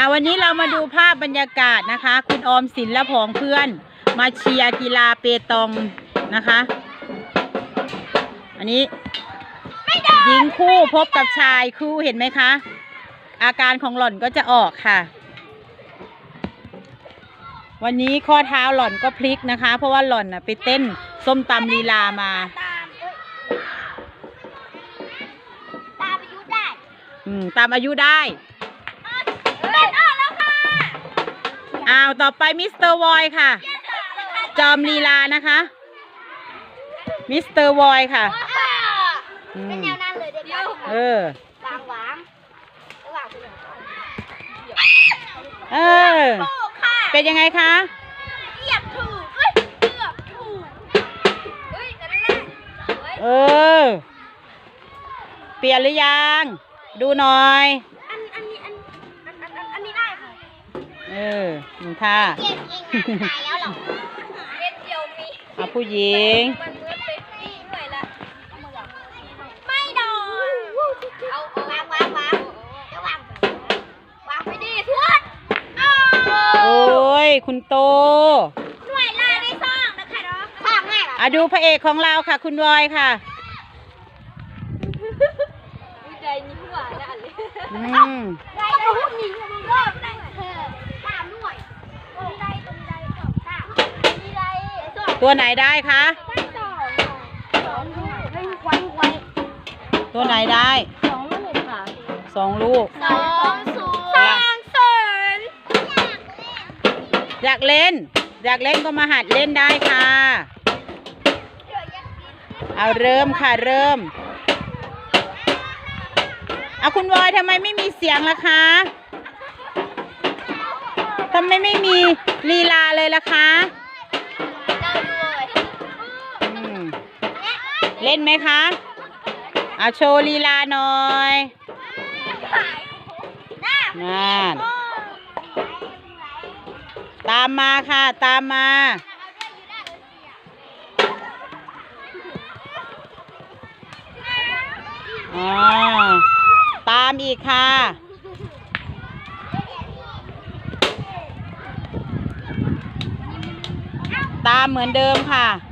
อ่าวันนี้เรามาดูภาพบรรยากาศนะคะ คุณออมสินและผองเพื่อน มาเชียร์กีฬาเปตองนะคะ อันนี้หญิงคู่พบกับชายคู่เห็นไหมคะ อาการของหล่อนก็จะออกค่ะ วันนี้ข้อเท้าหล่อนก็พลิกนะคะ เพราะว่าหล่อนน่ะไปเต้นส้มตำลีลามา ตามเอ้ยตามอายุได้ อืมตามอายุได้ อ้าว ต่อไปมิสเตอร์วอยค่ะ จอมลีลานะคะ มิสเตอร์วอยค่ะอืเป็นมแนวนั้นเลยเดี๋ยวเออ วางวางระหว่างคุณเออ ถูกค่ะเป็นยังไงคะ เหยียบถูกเอ้ยเกือบถูกเฮ้ยนั่นแหละเฮ้ยเออ เปลี่ยนหรือยัง ดูหน่อย เออหนึ่งท่าเก่งเก่งหาตายแล้วหรอเล่นเดียวมีเอาผู้หญิง มันเมื่อไปฟี่เหนื่อยละไม่โดนเอาเอาวางวางวางจะวางวางไปดีทวดเอาโอ้ย คุณโตหน่วยลาได้สองนะคะเนาะสองไงล่ะอะดูพระเอกของเราค่ะ คุณวอยค่ะใจนี่หัวแล้วอันเลยอืมได้ได้พวกนี้มึงก็ได้เออสามหน่วยตรงใดตรงใดสองสามมีใดสอง ตัวไหนได้คะ ได้สองสองหน่วยให้ไวไวตัวไหนได้สองลูกค่ะสองลูก สองศูนย์สองศูนย์อยากเล่น อยากเล่นก็มาหัดเล่นได้ค่ะ เอาเริ่มค่ะเริ่มเอาคุณวอยทำไมไม่มีเสียงล่ะคะทำไมไม่มีลีลาเลยล่ะคะ เล่นไหมคะเอาโชว์ลีลาหน่อยนั่นตามมาค่ะ ตามมาอ๋อตามอีกค่ะตามเหมือนเดิมค่ะ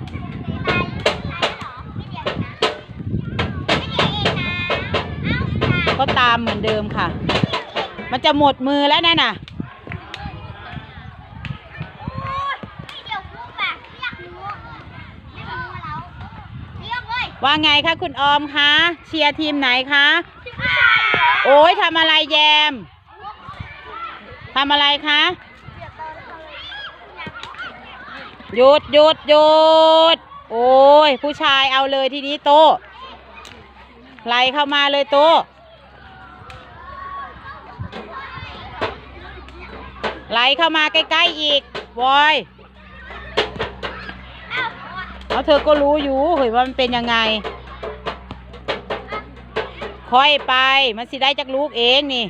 ก็ตามเหมือนเดิมค่ะ มันจะหมดมือแล้วนั่นน่ะว่าไงคะคุณออมคะเชียร์ทีมไหนคะโอ้ยทำอะไรแยมทำอะไรคะหยุดหยุดหยุดโอ้ยผู้ชายเอาเลยทีนี้โตะไล่เข้ามาเลยโตะไล่เข้ามาใกล้ๆอีกบอยเอาเธอก็รู้อยู่เฮ้ยว่ามันเป็นยังไง ค่อยไป มันสิได้จากลูกเองนี่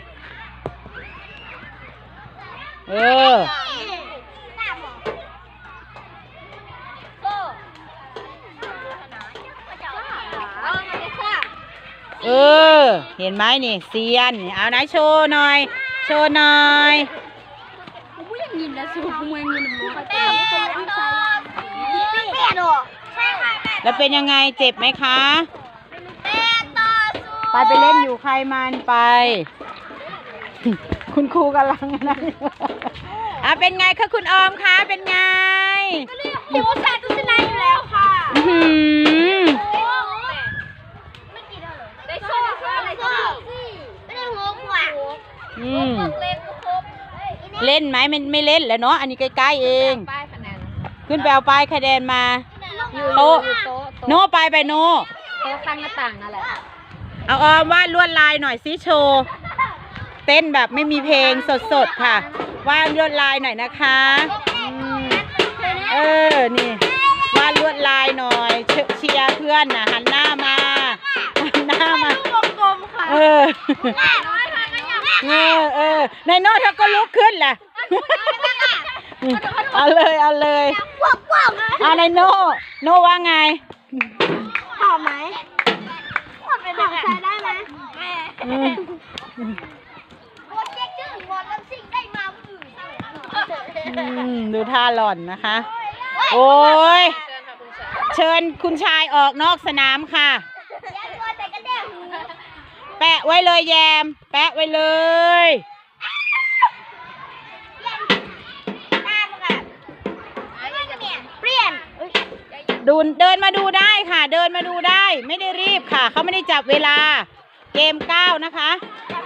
เออ เออ เห็นไหมนี่เซียน เอาไหนโชว์หน่อย โชว์หน่อย กูยังยินแล้วสูบกูยังยินรู้เขาจะไม่เป็นอันใจไม่เป็นหรอกใช่ค่ะแล้วเป็นยังไงเจ็บไหมคะเป็นต่อสู้ไปไปเล่นอยู่ใครมันไป คุณครูกำลังนะอะเป็นไงคะคุณออมคะเป็นไง หิวแสบตุชนะอยู่แล้วค่ะ อื้อหือ ไม่กินแล้วเหรอได้โซ่ได้โซ่อะไรโซ่ไม่ได้หัวขวา อืม เล่นครบ เล่นไหมไม่ไม่เล่นแล้วเนาะอันนี้ใกล้ๆเอง ป้ายคะแนนขึ้นไปเอาป้ายคะแนนมา อยู่โต๊ะโต๊ะโนไปไปโน โต๊ะข้างหน้าต่างนั่นแหละเอาออมวาดลวดลายหน่อยสิโชว์เต้นแบบไม่มีเพลงสดๆค่ะวาดลวดลายหน่อยนะคะอืมเออนี่วาดลวดลายหน่อยเชเชียร์เพื่อนนะหันหน้ามาหันหน้ามา กลมๆค่ะเออ เออเออนายโน้ตเขาก็ลุกขึ้นแหละเอาเลยเอาเลยพวกพวกเลยเอานายโน่โน่ว่าไงหอมไหมหอมเป็นหอมใช้ได้ไหมอืมโคตรเจ๊กจึ้งหมดแล้วสิ่งได้อืมดูท่าหล่อนนะคะ โอ้ยเชิญค่ะคุณชายเชิญคุณชายออกนอกสนามค่ะ ยันตัวแต่กระเด้ง แปะไว้เลยแยม แปะไว้เลยตามค่ะเปลี่ยนดูเดินมาดูได้ค่ะ เดินมาดูได้ ไม่ได้รีบค่ะ เขาไม่ได้จับเวลา เกมเก้านะคะ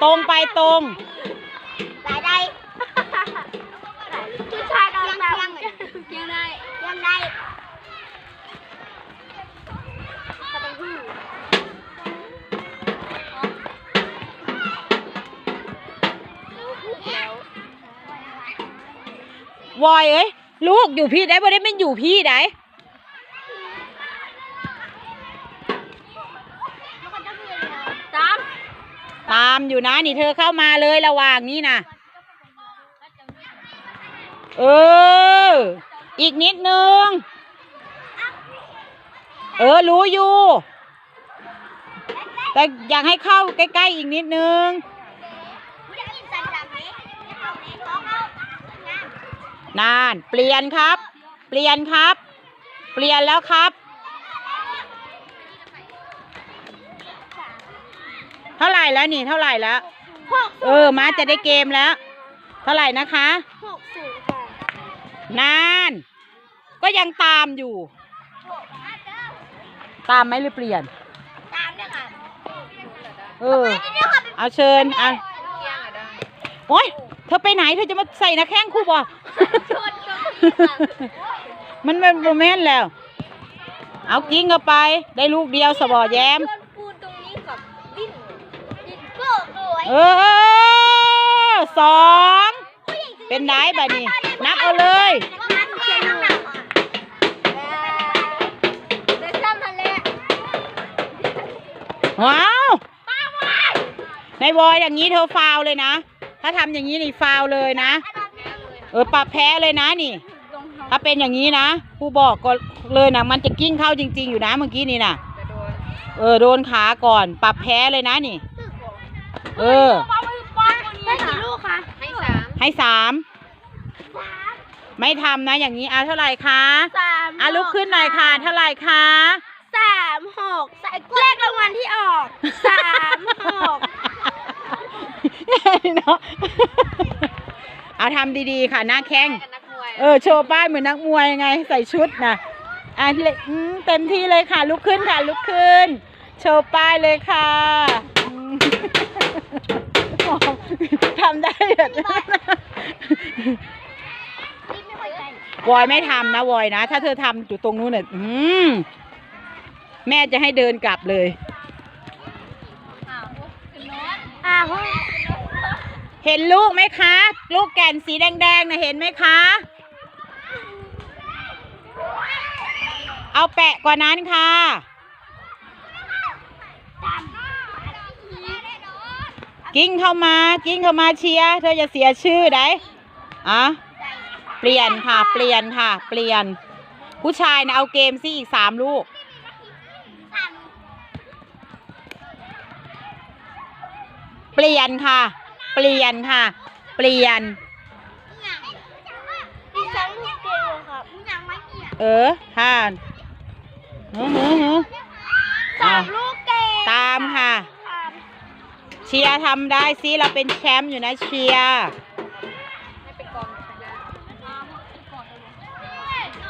ตรงไปตรง วอยเอ้ยลูกอยู่พี่ได้บ่ได้ไม่อยู่พี่ได้ตาม ตามอยู่นะ นี่เธอเข้ามาเลยระหว่างนี้นะเออ อีกนิดนึง เออ รู้อยู่ แต่อยากให้เข้าใกล้ ๆ อีกนิดนึง ผู้จะกินสันดำไหมจะเข้าไหนท้องเข้างา นนาน เปลี่ยนครับ เปลี่ยนครับ เปลี่ยนแล้วครับ เท่าไหร่แล้วนี่เท่าไหร่แล้วหกเออมาจะได้เกมแล้ว เท่าไหร่นะคะหกศูนย์ค่ะนาน ก็ยังตามอยู่ ตามไหมหรือเปลี่ยน ตามเนี่ยค่ะเออเอาเชิญอะเที่ยงอะได้โอ๊ยเธอไปไหนเธอจะมาใส่หนะแข้งคู่บ่ มันเป็นโมเมนต์แล้ว เอากิ้งเข้าไป ได้ลูกเดียวสบอแย้มเพื่อนปูนตรงนี้กับดิ้นดิ้นก็โวยเออสอง เป็นไดแบบนี้นับเอาเลยว่ามันเขียนข้างหลังอะเดี๋ยวซ้ำทันเลยว้าวในวอยอย่างนี้เธอฟาวเลยนะ ถ้าทำอย่างนี้นี่ฟาวเลยนะ เออปรับแพ้เลยนะนี่ ถ้าเป็นอย่างนี้นะผู้บอกก็เลยนะมันจะกิ้งเข้าจริง ๆ อยู่นะเมื่อกี้นี่นะจะโดนเออโดนขาก่อน ปรับแพ้เลยนะนี่ เออ ได้กี่ลูกคะให้สามให้สามไม่ทำนะ อย่างนี้เอาเท่าไหร่คะสามอะลุกขึ้นหน่อยค่ะ เท่าไหร่คะสามหกเลขรางวัลที่ออกสามหก เนาะเอาทำดีๆค่ะ หน้าแข้งกับนักมวยเออโชว์ป้ายเหมือนนักมวยไง ใส่ชุดนะอะเลยอืมเต็มที่เลยค่ะ ลุกขึ้นค่ะ ลุกขึ้น โชว์ป้ายเลยค่ะอืมทำได้เหรอไม่ค่อยใจวอยไม่ทำนะวอยนะ ถ้าเธอทำอยู่ตรงนู้นเนี่ยอืมแม่จะให้เดินกลับเลยอ้าว เห็นลูกไหมคะ ลูกแก่นสีแดงๆนะเห็นไหมคะ เอาแปะกว่านั้นค่ะ กิ้งเข้ามากิ้งเข้ามาเชียร์เธอจะเสียชื่อได้อะเปลี่ยนค่ะ เปลี่ยนค่ะ เปลี่ยน ผู้ชายนะเอาเกมซิอีกสามลูกเปลี่ยนค่ะ เปลี่ยนค่ะ เปลี่ยนดิฉันลูกเกลครับยังไม่เกี่ยวเออค่ะหือหือหือสามลูกเกลตามค่ะ เชียร์ทำได้สิเราเป็นแชมป์อยู่นะเชียร์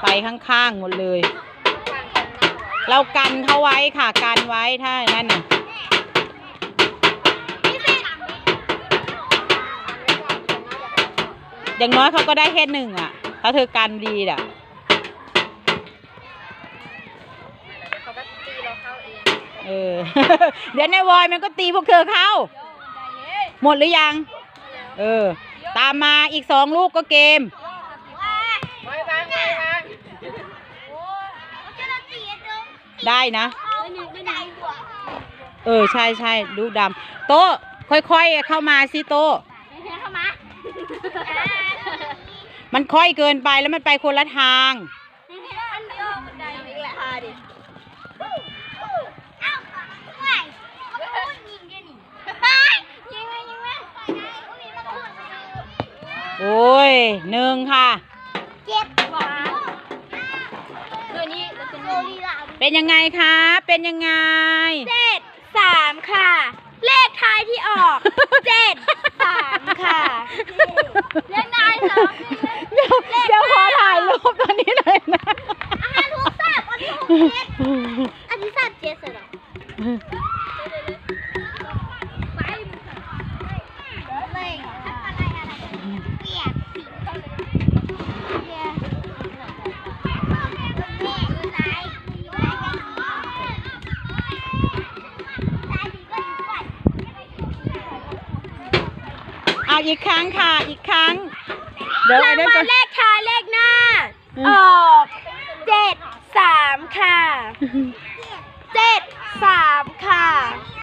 ไปข้างๆหมดเลย เรากันเขาไว้ค่ะ กันไว้ถ้าอย่างนั้นน่ะ อย่างน้อยเขาก็ได้แค่หนึ่งอะ ถ้าเธอกันดีอะเขาก็ตีเราเข้าเองเออ เดี๋ยวในวอยมันก็ตีพวกเธอเข้า หมดหรือยัง เออ ตามมาอีกสองลูกก็เกมไว้วางไว้วางได้นะไม่หนึ่งไม่หนึ่งกว่าเออ ใช่ใช่ลูกดำโต๊ะค่อยๆเข้ามาสิโต๊ะ มันค่อยเกินไปแล้วมันไปคนละทางอันไดนี่วมันพูดยิงกันนี่ะดิโอ้ยหนึ่งค่ะ เจ็ดหนตัวนี้เป็นี่เป็นยังไงคะ เป็นยังไงเจ็ดสามค่ะ เลขท้ายที่ออกเจ็ดสามค่ะ เลขท้ายสาม อาอีกครั้งค่ะ อีกครั้ง เดี๋ยวรางได้วัเลขท้ายเลขหน้า อืออกเจ็ดสามค่ะเจ็ดสามค่ะ